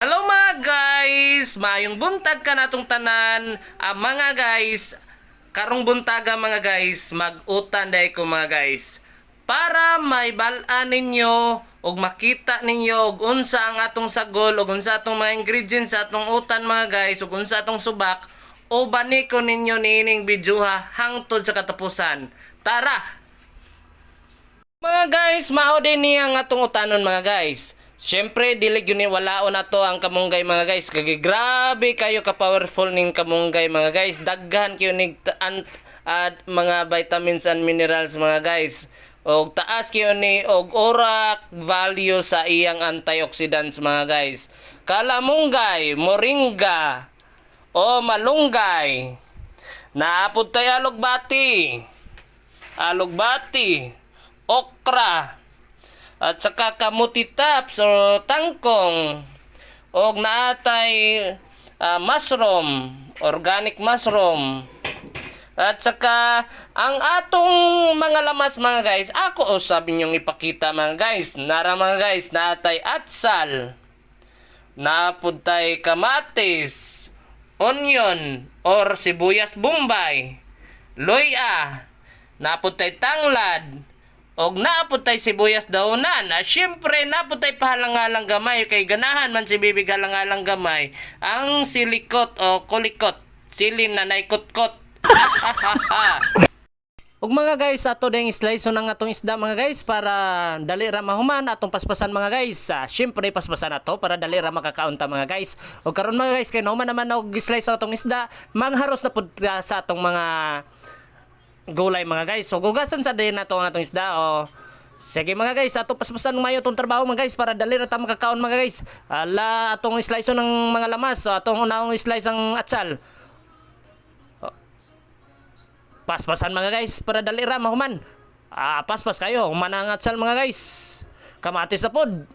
Hello mga guys! Maayong buntag ka natong tanan. Ah, mga guys, karong buntaga mga guys, mag-utan day ko mga guys. Para may balaan ninyo og makita ninyo og unsa ang atong sagol og unsa atong mga ingredients sa atong utan mga guys ug unsa atong subak o bani ko ninyo niining video ha hangtod sa katapusan. Tara! Mga guys, mao din niya ang atong utanon mga guys. Siyempre, dili gyud ni walaon na to ang kamunggay mga guys. Kagi grabe kayo ka powerful ning kamunggay mga guys. Daghan kayo ta- an- at mga vitamins and minerals mga guys. Og taas kayo ni og orak value sa iyang antioxidants mga guys. Kalamunggay, moringa, o malunggay. Naapod tayo alugbati. Alugbati, okra, at saka kamuti taps o tangkong. Og naatay ah, mushroom, organic mushroom. At saka ang atong mga lamas mga guys, ako o sabi niyong ipakita mga guys, nara mga guys, naatay atsal, naapod tay kamatis, onion or sibuyas bombay, loya, naapod tay tanglad, og naapod tay sibuyas daunan. Ah, syempre naapod tay pahalangalang gamay kay ganahan man si bibi galangalang gamay ang silikot o kulikot, silin na naikot-kot. Ug mga guys, ato ding slice ng atong isda mga guys para dali ra mahuman atong paspasan mga guys. Ah, syempre paspasan nato para dali ra makakaunta mga guys. Ug karon mga guys kay nauman naman og slice atong isda, mangharos na pud sa atong mga gulay mga guys. So gugasan sa din ang atong isda o Sige mga guys, ato paspasan mayo tong trabaho mga guys para dali ra ta makakaon mga guys. Ala atong slice ng mga lamas, so, atong unahong slice ang atsal. Paspasan mga guys para dali ra mahuman. Ah, paspas kayo, human ang atsal mga guys. Kamatis sa pod.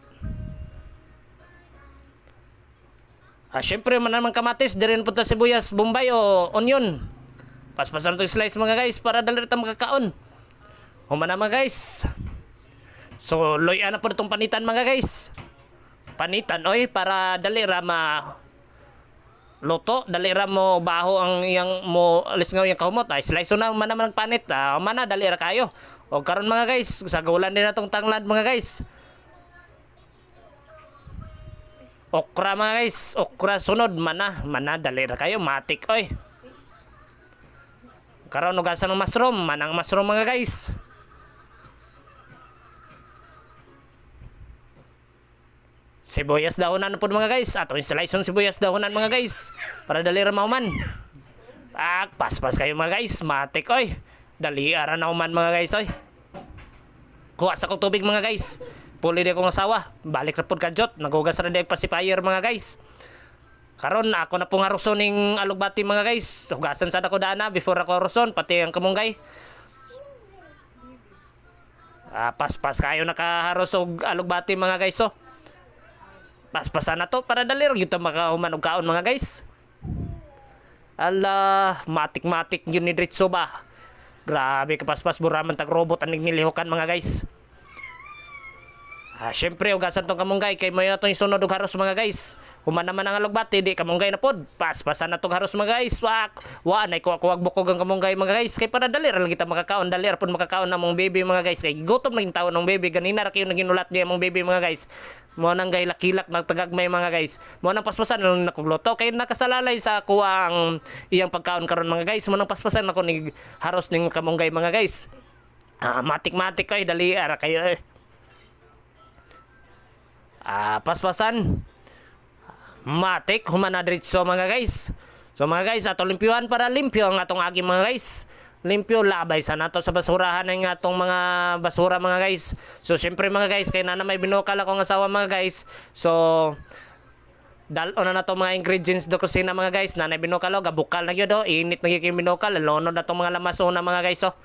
Ah, syempre man naman kamatis, di rin punta sibuyas, bombay o onion. Paspasan itong slice mga guys para dali ra ta makakaon. Human na mga guys. So, loya na po itong panitan mga guys. Panitan, oy, para dali ra ma luto, dali ra mo baho ang iyang mo alis nga yung kahumot. Ay, slice na man naman ang panit. Ah, mana dali ra kayo. O karon mga guys, sa gulan din natong tanglad mga guys. Okra mga guys, okra sunod mana, mana dali ra kayo, matik oy. Karon ugasan ng mushroom, manang mushroom mga guys. Sibuyas dahonan po mga guys. Ato installation sibuyas dahonan mga guys. Para dali ra mauman. Ah, paspas kayo mga guys. Matik oy. Dali ara na uman mga guys oy. Kuha sa kong tubig mga guys. Puli di akong asawa. Balik na po kadyot. Nagugas na di pacifier mga guys. Karon ako na pong haruson ning alugbati mga guys. Hugasan sa ako dana before ako haruson pati ang kamunggay. Ah, paspas kayo nakaharus og alugbati mga guys oh. Paspasan na to para dali ra gyud makahuman og kaon mga guys. Ala, matik-matik yun ni Dritso ba? Grabe ka paspas buraman tag robot aning nilihukan mga guys. Ah, syempre ugasan tong kamunggay kay mayo tong isunod og haros mga guys. Human naman ang alugbati di kamunggay na pod. Paspasan na tong haros mga guys. Wak. Wa nay kuha kuwag bukog ang kamunggay mga guys. Kay para dali ra lang kita makakaon dali ra pod makakaon na mong baby mga guys. Kay gutom na taon ng baby ganina ra kayo naginulat niya mong baby mga guys. Mo nang gahilak-hilak nagtagagmay mga guys. Mo nang paspasan lang nakugloto kay nakasalalay sa kuha ang iyang pagkaon karon mga guys. Mo nang paspasan ako ni haros ning kamunggay mga guys. Ah, matik-matik kay dali ara kayo eh. Ah, paspasan. Matik, humana diretso mga guys. So mga guys, ato limpyuhan para limpyo ang atong agi mga guys. Limpyo labay sa nato sa basurahan ng atong mga basura mga guys. So syempre mga guys, kay na may binukal akong asawa mga guys. So dal na na to mga ingredients do kusina mga guys. Nanay binukal o, gabukal na yun do. Init na yung binukal. Lono na mga lamas una mga guys oh.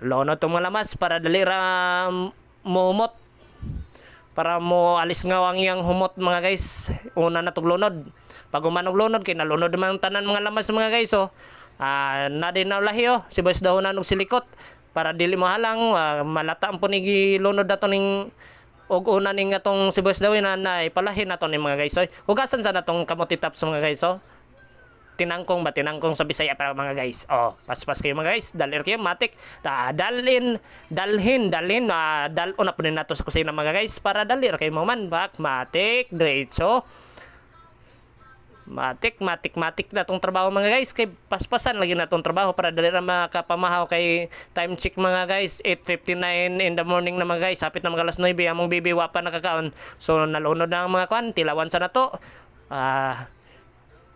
Lono to mga lamas para dali ra muhumot para mo alis nga ang iyang humot mga guys. Una na tuglunod pag umanog lunod kay nalunod ang tanan mga lamas mga guys oh. Ah na din na lahi oh. Sibos dahonan og silikot. Para dili mo halang ah, malata ang punigi lunod dato ning og una ning atong sibuyas daw na na ipalahin nato ni mga guys oy hugasan sa natong kamuti taps mga guys oh tinangkong ba tinangkong sa Bisaya para mga guys oh paspas kayo mga guys dalir kayo matik da, dalin dalhin dalhin uh, dalon na po nato sa kusina mga guys para dalir kayo mo man bak matik diretso Matik, matik, matik na tong trabaho mga guys. Kay paspasan lagi na tong trabaho para dali na makapamahaw kay time check mga guys. 8.59 in the morning na mga guys. Hapit na mga alas 9. Among bibi wa pa nakakaon. So nalunod na ang mga kwan. Tilawan sa na to. Ah,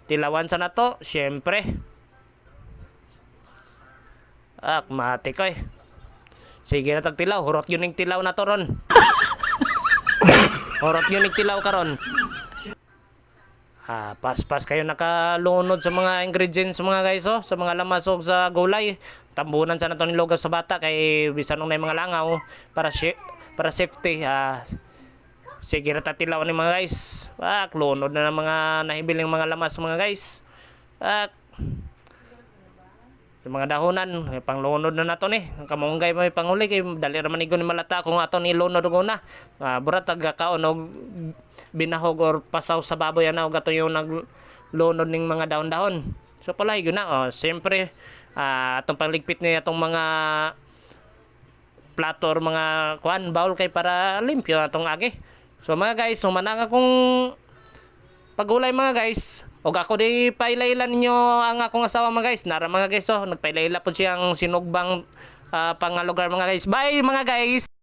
tilawan sa na to. Siyempre. Ak, matik oy. Sige na tagtilaw. Hurot yun yung tilaw na to ron. Hurot yun yung tilaw karon. Ah, pas-pas kayo nakalunod sa mga ingredients mga guys oh, sa mga lamasog sa gulay. Tambunan sa nato ni lugaw sa bata kay bisan nung may mga langaw para si para safety. Ah, sige ra tatilaw ni mga guys. Ah, lunod na ng mga nahibiling mga lamas mga guys. Ah, sa mga dahonan, eh, panglunod na nato ni. Ang kamunggay may panghuli kay dali ra man igon ni malata kung ato ni lunod og una. Ah, burat tagakaon og binahog or pasaw sa baboy ana og ato yung naglunod ning mga dahon-dahon. So pala na oh, siyempre ah, atong pagligpit ni atong mga plato or mga kuan bowl kay para limpyo atong agi. So mga guys, sumanang akong pagulay mga guys. Og ako di pailailan ninyo ang akong asawa mga guys. Nara mga guys oh, nagpailaila po siyang sinugbang ah, pangalugar mga guys. Bye mga guys.